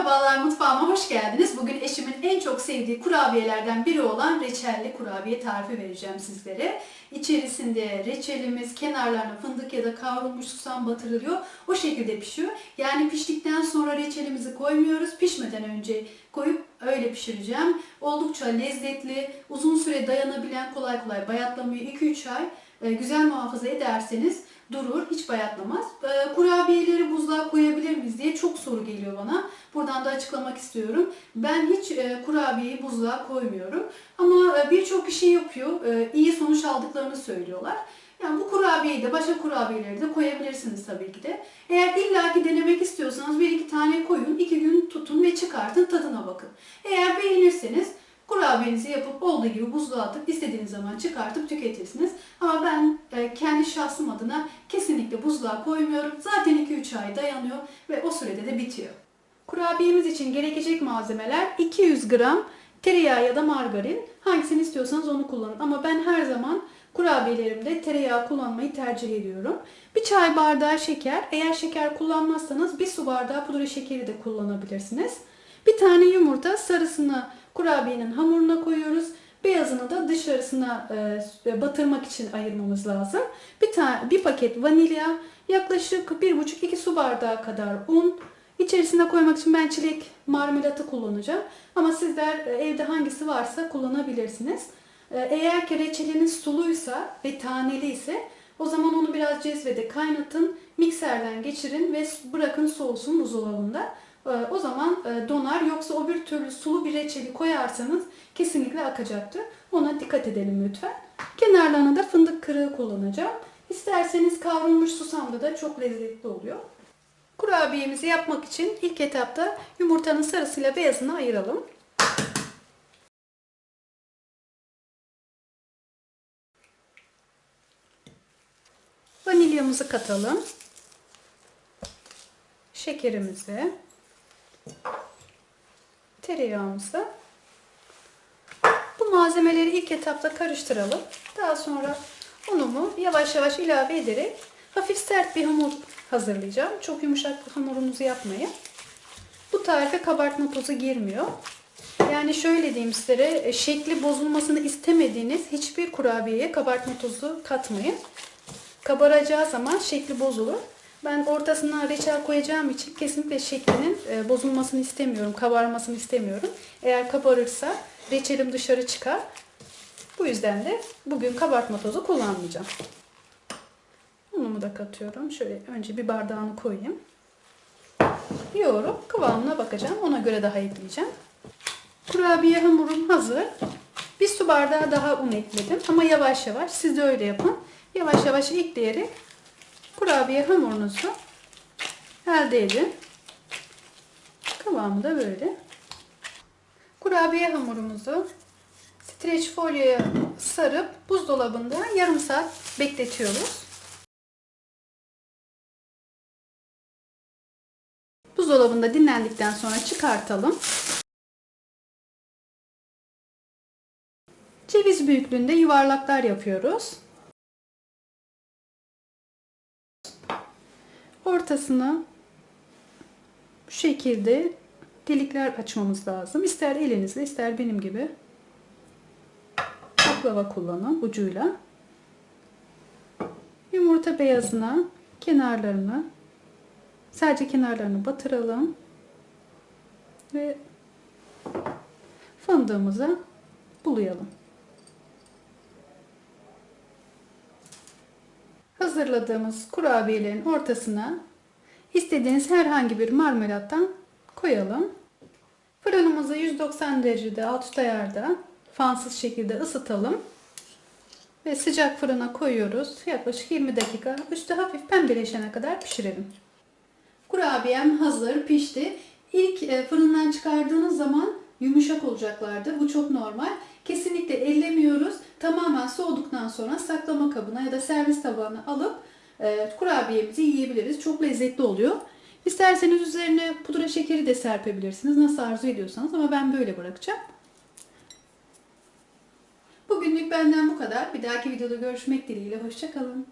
Merhabalar mutfağıma hoş geldiniz. Bugün eşimin en çok sevdiği kurabiyelerden biri olan reçelli kurabiye tarifi vereceğim sizlere. İçerisinde reçelimiz kenarlarına fındık ya da kavrulmuş susam batırılıyor. O şekilde pişiyor. Yani piştikten sonra reçelimizi koymuyoruz. Pişmeden önce koyup öyle pişireceğim. Oldukça lezzetli, uzun süre dayanabilen, kolay kolay bayatlamıyor. 2-3 ay e, güzel muhafaza ederseniz durur, hiç bayatlamaz. E, Kurabiyeleri buzluğa koyabilir miyiz diye çok soru geliyor bana. Buradan da açıklamak istiyorum. Ben hiç e, kurabiyeyi buzluğa koymuyorum. Ama e, birçok kişi yapıyor. E, iyi sonuç aldıklarını söylüyorlar. Yani bu kurabiyeyi de başka kurabiyeleri de koyabilirsiniz tabii ki de. Eğer illaki denemek istiyorsanız bir iki tane koyun, iki gün tutun ve çıkartın tadına bakın. Eğer beğenirseniz kurabiyenizi yapıp olduğu gibi buzluğa atıp istediğiniz zaman çıkartıp tüketirsiniz. Ama ben e, kendi şahsım adına kesinlikle buzluğa koymuyorum. Zaten 2-3 ay dayanıyor ve o sürede de bitiyor. Kurabiyemiz için gerekecek malzemeler 200 gram tereyağı ya da margarin. Hangisini istiyorsanız onu kullanın. Ama ben her zaman kurabiyelerimde tereyağı kullanmayı tercih ediyorum. Bir çay bardağı şeker. Eğer şeker kullanmazsanız bir su bardağı pudra şekeri de kullanabilirsiniz. Bir tane yumurta sarısını kurabiyenin hamuruna koyuyoruz. Beyazını da dışarısına e, batırmak için ayırmamız lazım. Bir tane bir paket vanilya, yaklaşık 1,5-2 su bardağı kadar un, İçerisine koymak için ben çilek marmelatı kullanacağım. Ama sizler e, evde hangisi varsa kullanabilirsiniz. E, Eğer ki reçeliniz suluysa ve taneli ise o zaman onu biraz cezvede kaynatın, mikserden geçirin ve bırakın soğusun buzdolabında. E, O zaman donar yoksa o bir türlü sulu bir reçeli koyarsanız kesinlikle akacaktır. Ona dikkat edelim lütfen. Kenarlarına da fındık kırığı kullanacağım. İsterseniz kavrulmuş susamda da çok lezzetli oluyor. Kurabiyemizi yapmak için ilk etapta yumurtanın sarısıyla beyazını ayıralım. Vanilyamızı katalım. Şekerimizi. Tereyağımızı. Bu malzemeleri ilk etapta karıştıralım. Daha sonra unumu yavaş yavaş ilave ederek hafif sert bir hamur hazırlayacağım. Çok yumuşak bir hamurunuzu yapmayın. Bu tarife kabartma tozu girmiyor. Yani şöyle diyeyim sizlere, e, şekli bozulmasını istemediğiniz hiçbir kurabiyeye kabartma tozu katmayın. Kabaracağı zaman şekli bozulur. Ben ortasına reçel koyacağım için kesinlikle şeklinin e, bozulmasını istemiyorum, kabarmasını istemiyorum. Eğer kabarırsa reçelim dışarı çıkar. Bu yüzden de bugün kabartma tozu kullanmayacağım. Da katıyorum. Şöyle önce bir bardağını koyayım. Yoğurup kıvamına bakacağım. Ona göre daha ekleyeceğim. Kurabiye hamurum hazır. Bir su bardağı daha un ekledim. Ama yavaş yavaş. Siz de öyle yapın. Yavaş yavaş ekleyerek kurabiye hamurunuzu elde edin. Kıvamı da böyle. Kurabiye hamurumuzu streç folyoya sarıp buzdolabında yarım saat bekletiyoruz. Buzdolabında dinlendikten sonra çıkartalım. Ceviz büyüklüğünde yuvarlaklar yapıyoruz. Ortasına bu şekilde delikler açmamız lazım. İster elinizle ister benim gibi baklava kullanın ucuyla. Yumurta beyazına kenarlarını Sadece kenarlarını batıralım. Ve fındığımıza bulayalım. Hazırladığımız kurabiyelerin ortasına istediğiniz herhangi bir marmelattan koyalım. Fırınımızı 190 derecede alt üst ayarda fansız şekilde ısıtalım. Ve sıcak fırına koyuyoruz. Yaklaşık 20 dakika üstü hafif pembeleşene kadar pişirelim. Kurabiyem hazır, pişti. İlk e, fırından çıkardığınız zaman yumuşak olacaklardı. Bu çok normal. Kesinlikle ellemiyoruz. Tamamen soğuduktan sonra saklama kabına ya da servis tabağına alıp e, kurabiyemizi yiyebiliriz. Çok lezzetli oluyor. İsterseniz üzerine pudra şekeri de serpebilirsiniz. Nasıl arzu ediyorsanız ama ben böyle bırakacağım. Bugünlük benden bu kadar. Bir dahaki videoda görüşmek dileğiyle. Hoşçakalın.